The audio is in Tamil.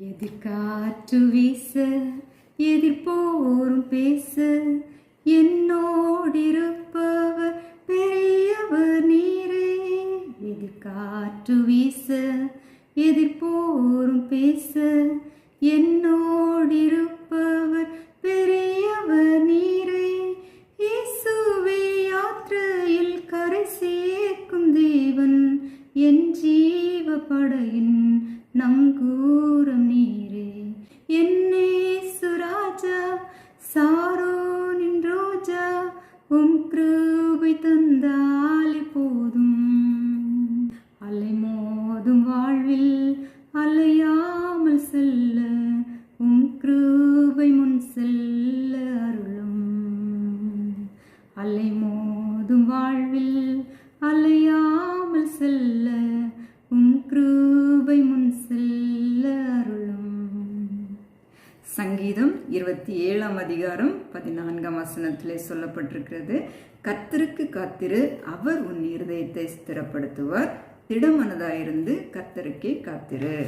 எதிர்காற்று வீச எதிர்போரும் பேச என்னோடிருப்பவர் பெரியவர் நீரே. எதிர்காற்று வீச எதிர்போரும் பேச என்னோடிருப்பவர் பெரியவர் நீரே. இயேசுவே யாத்திரையில் கரை சேர்க்கும் தேவன் என் ஜீவ படையின் நங்கூரம் கிருபை தந்தாலே போதும். அலை மோதும் வாழ்வில் அலையாமல் செல்ல உம் கிருபை முன் செல்ல அருளும். அலை மோதும் வாழ்வில் அலைய சங்கீதம் இருபத்தி ஏழாம் அதிகாரம் பதினான்காம் வசனத்திலே சொல்லப்பட்டிருக்கிறது. கத்தருக்கு காத்திரு அவர் உன் இருதயத்தை ஸ்திரப்படுத்துவார். திடமனதாயிருந்து கத்தருக்கே காத்திரு.